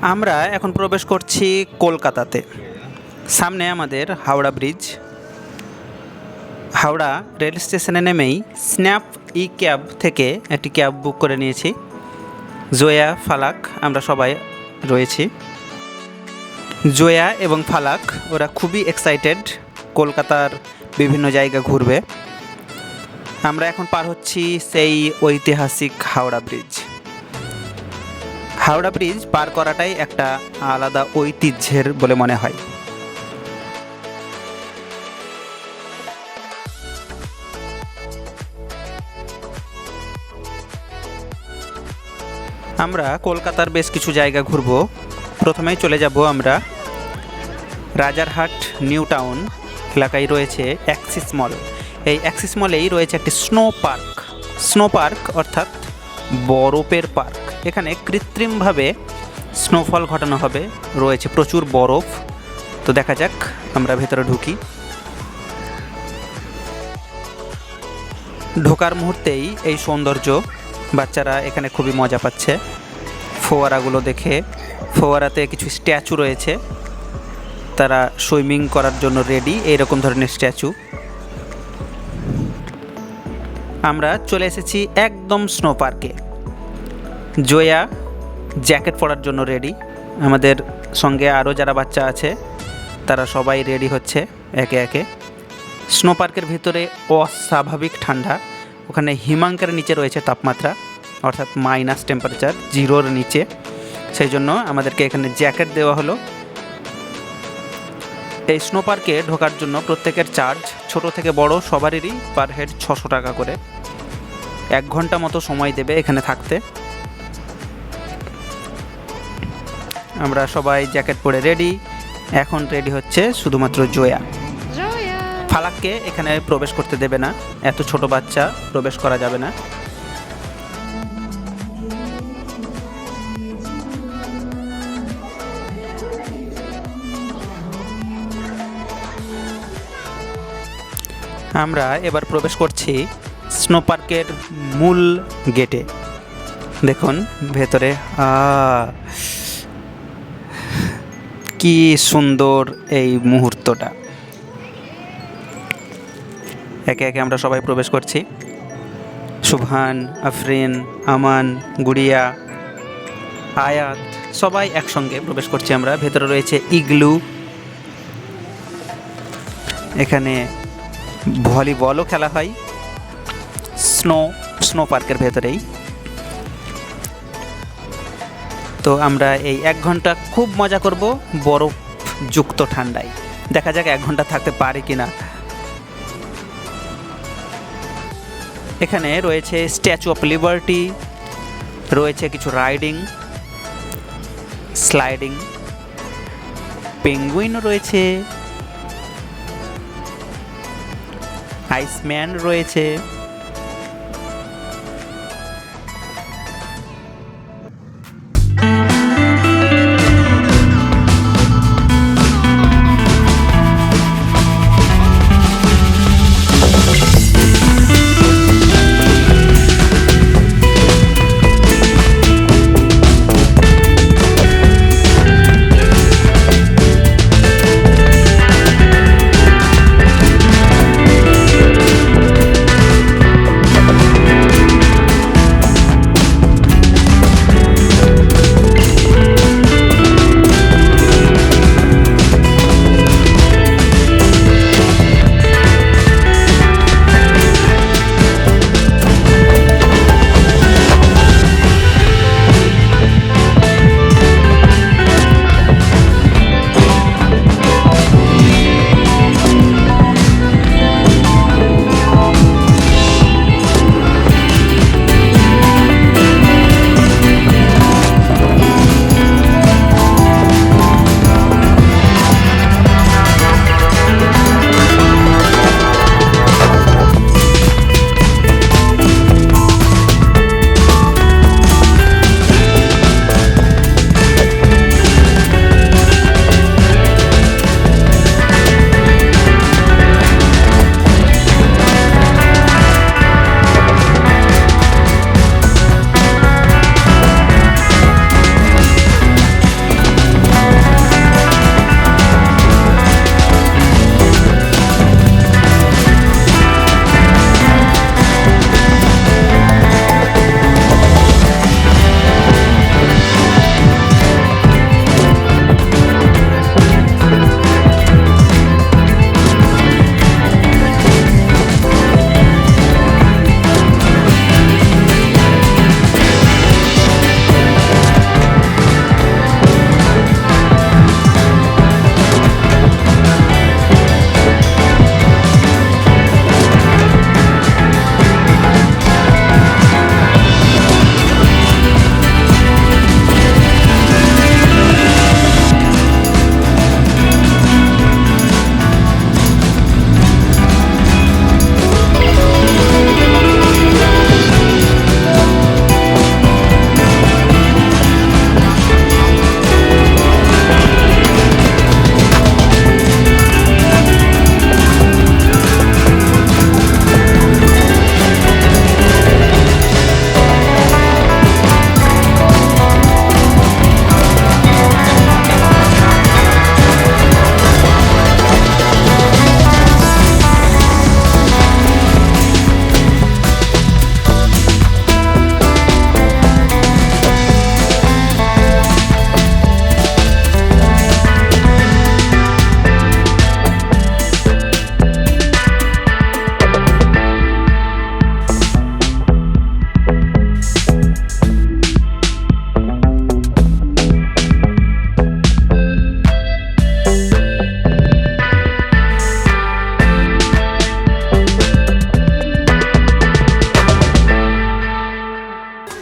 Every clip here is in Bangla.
আমরা এখন প্রবেশ করছি কলকাতাতে। সামনে আমাদের হাওড়া ব্রিজ। হাওড়া রেল স্টেশনে নেমেই স্ন্যাপ ই ক্যাব থেকে একটি ক্যাব বুক করে নিয়েছি। জয়া ফালাক, আমরা সবাই রয়েছি। জয়া এবং ফালাক, ওরা খুবই এক্সাইটেড কলকাতার বিভিন্ন জায়গা ঘুরবে। আমরা এখন পার হচ্ছি সেই ঐতিহাসিক হাওড়া ব্রিজ। হাওড়া ব্রিজ পার করাটাই একটা আলাদা ঐতিহ্যের বলে মনে হয়। আমরা কলকাতার বেশ কিছু জায়গা ঘুরব। প্রথমেই চলে যাব আমরা রাজারহাট, নিউ টাউন এলাকায় রয়েছে অ্যাক্সিস মল। এই অ্যাক্সিস মলেই রয়েছে একটি স্নো পার্ক। স্নো পার্ক অর্থাৎ বরফের পার্ক। এখানে কৃত্রিমভাবে স্নোফল ঘটানো হবে। রয়েছে প্রচুর বরফ। তো দেখা যাক, আমরা ভেতরে ঢুকি। ঢোকার মুহূর্তেই এই সৌন্দর্য, বাচ্চারা এখানে খুবই মজা পাচ্ছে। ফোয়ারাগুলো দেখে, ফোয়ারাতে কিছু স্ট্যাচু রয়েছে। তারা সুইমিং করার জন্য রেডি এইরকম ধরনের স্ট্যাচু। আমরা চলে এসেছি একদম স্নো পার্কে। জয়া, জ্যাকেট পরার জন্য রেডি আমাদের সঙ্গে আরও যারা বাচ্চা আছে, তারা সবাই রেডি হচ্ছে একে একে। স্নো পার্কের ভিতরে অস্বাভাবিক ঠান্ডা। ওখানে হিমাঙ্কের নিচে রয়েছে তাপমাত্রা, অর্থাৎ মাইনাস টেম্পারেচার জিরোর নিচে। সেই জন্য আমাদেরকে এখানে জ্যাকেট দেওয়া হলো। এই স্নো পার্কে ঢোকার জন্য প্রত্যেকের চার্জ ছোট থেকে বড় সবারই পার হেড ছশো টাকা করে। এক ঘণ্টা মতো সময় দেবে এখানে থাকতে। আমরা সবাই জ্যাকেট পরে রেডি এখন রেডি হচ্ছে শুধুমাত্র জয়া। ফালাককে এখানে প্রবেশ করতে দেবে না। এত ছোট বাচ্চা প্রবেশ করা যাবে না। আমরা এবার প্রবেশ করছি স্নো পার্কের মূল গেটে দেখুন ভেতরে আহ, কি সুন্দর এই মুহূর্তটা? একে একে আমরা সবাই প্রবেশ করছি। সুবহান, আফরিন, আমান, গুড়িয়া, আয়াত, সবাই একসঙ্গে প্রবেশ করছি আমরা। ভেতরে রয়েছে ইগলু। এখানে ভলিবলও খেলা হয়। স্নো স্নো পার্কের ভেতরেই। তো আমরা এই এক ঘণ্টা খুব মজা করব বরফ যুক্ত ঠান্ডায়। দেখা যাক এক ঘণ্টা থাকতে পারি কি না এখানে রয়েছে স্ট্যাচু অফ লিবার্টি রয়েছে কিছু রাইডিং স্লাইডিং পেঙ্গুইনও রয়েছে আইসম্যান রয়েছে।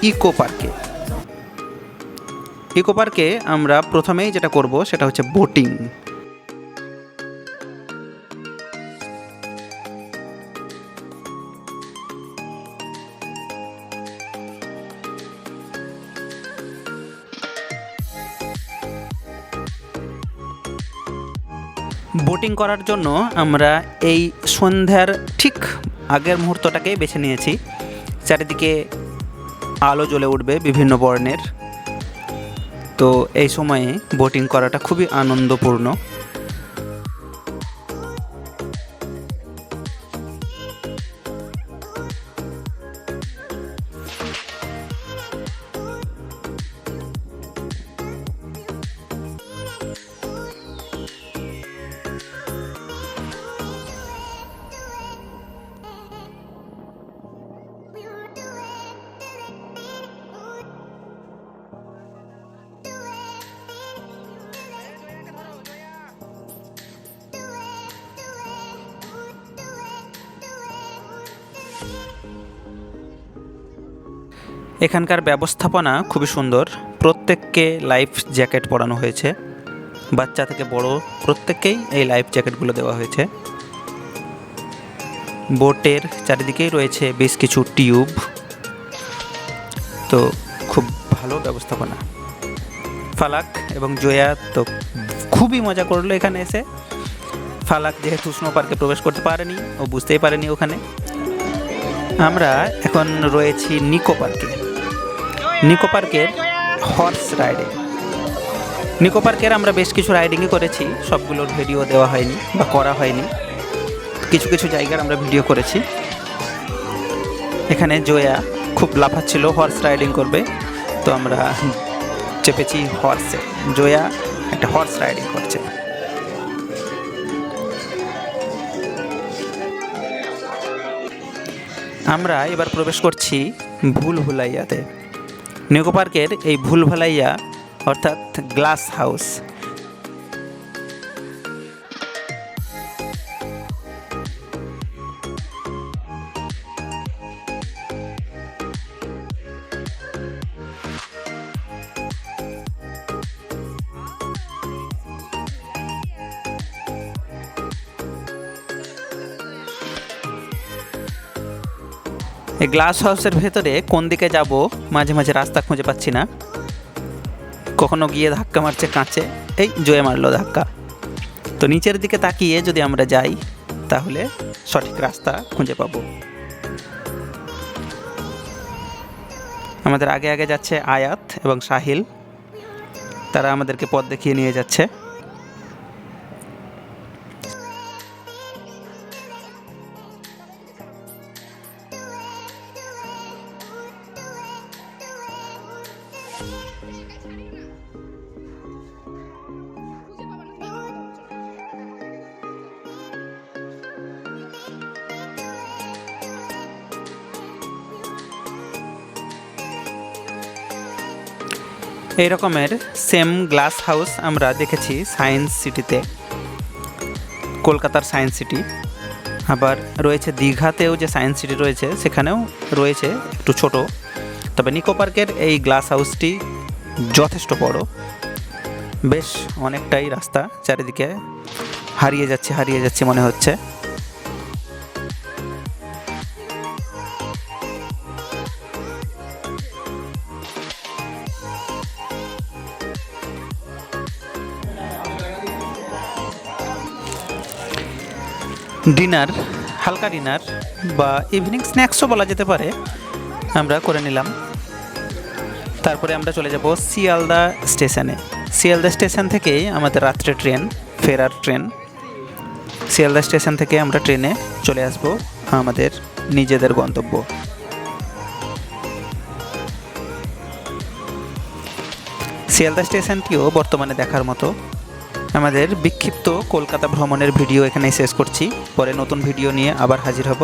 ইকো পার্কে ইকো পার্কে আমরা প্রথমেই যেটা করব সেটা হচ্ছে বোটিং বোটিং করার জন্য আমরা এই সন্ধ্যার ঠিক আগের মুহূর্তটাকে বেছে নিয়েছি। চারিদিকে আলো জ্বলে উঠবে বিভিন্ন বর্ণের। তো এই সময়ে বোটিং করাটা খুবই আনন্দপূর্ণ। এখানকার ব্যবস্থাপনা খুবই সুন্দর। প্রত্যেককে লাইফ জ্যাকেট পরানো হয়েছে। বাচ্চা থেকে বড় প্রত্যেককেই এই লাইফ জ্যাকেটগুলো দেওয়া হয়েছে। বোটের চারিদিকেই রয়েছে বেশ কিছু টিউব তো খুব ভালো ব্যবস্থাপনা। ফালাক এবং জয়া তো খুবই মজা করল এখানে এসে। ফালাক যেহেতু স্নো পার্কে প্রবেশ করতে পারেনি, ও বুঝতেই পারেনি ওখানে। আমরা এখন রয়েছি নিকো পার্কে নিকো পার্কের হর্স রাইডিং নিকো পার্কের আমরা বেশ কিছু রাইডিংই করেছি, সবগুলোর ভিডিও দেওয়া হয়নি বা করা হয়নি। কিছু কিছু জায়গার আমরা ভিডিও করেছি। এখানে জয়া খুব লাফাচ্ছিল হর্স রাইডিং করবে। তো আমরা চেপেছি হর্সে জয়া একটা হর্স রাইডিং করছে। আমরা এবার প্রবেশ করছি ভুল ভুলাইয়াতে। নিকো পার্কের এই ভুলভালাইয়া অর্থাৎ গ্লাস হাউস গ্লাস হাউসের ভেতরে কোন দিকে যাব মাঝে মাঝে রাস্তা খুঁজে পাচ্ছি না। কখনো গিয়ে ধাক্কা মারছে কাঁচে, এই জয়ে মারলো ধাক্কা। তো নিচের দিকে তাকিয়ে যদি আমরা যাই, তাহলে সঠিক রাস্তা খুঁজে পাবো। আমাদের আগে আগে যাচ্ছে আয়াত এবং সাহিল। তারা আমাদেরকে পথ দেখিয়ে নিয়ে যাচ্ছে। এই রকমের সেম গ্লাস হাউস আমরা দেখেছি সায়েন্স সিটিতে কলকাতার সায়েন্স সিটি আবার রয়েছে দীঘাতেও যে সায়েন্স সিটি রয়েছে, সেখানেও রয়েছে একটু ছোট। তবে নিকো পার্কের এই গ্লাস হাউসটি যথেষ্ট বড়। বেশ অনেকটাই রাস্তা চারিদিকে হারিয়ে যাচ্ছে হারিয়ে যাচ্ছে মনে হচ্ছে। ডিনার, হালকা ডিনার বা ইভিনিং স্ন্যাক্সও বলা যেতে পারে, আমরা করে নিলাম। তারপরে আমরা চলে যাব শিয়ালদা স্টেশনে। শিয়ালদা স্টেশন থেকেই আমাদের রাত্রে ট্রেন, ফেরার ট্রেন। শিয়ালদা স্টেশন থেকে আমরা ট্রেনে চলে আসব আমাদের নিজেদের গন্তব্য। শিয়ালদা স্টেশনটিও বর্তমানে দেখার মতো। আমাদের বিক্ষিপ্ত কলকাতা ভ্রমণের ভিডিও এখানে শেষ করছি। পরে নতুন ভিডিও নিয়ে আবার হাজির হব।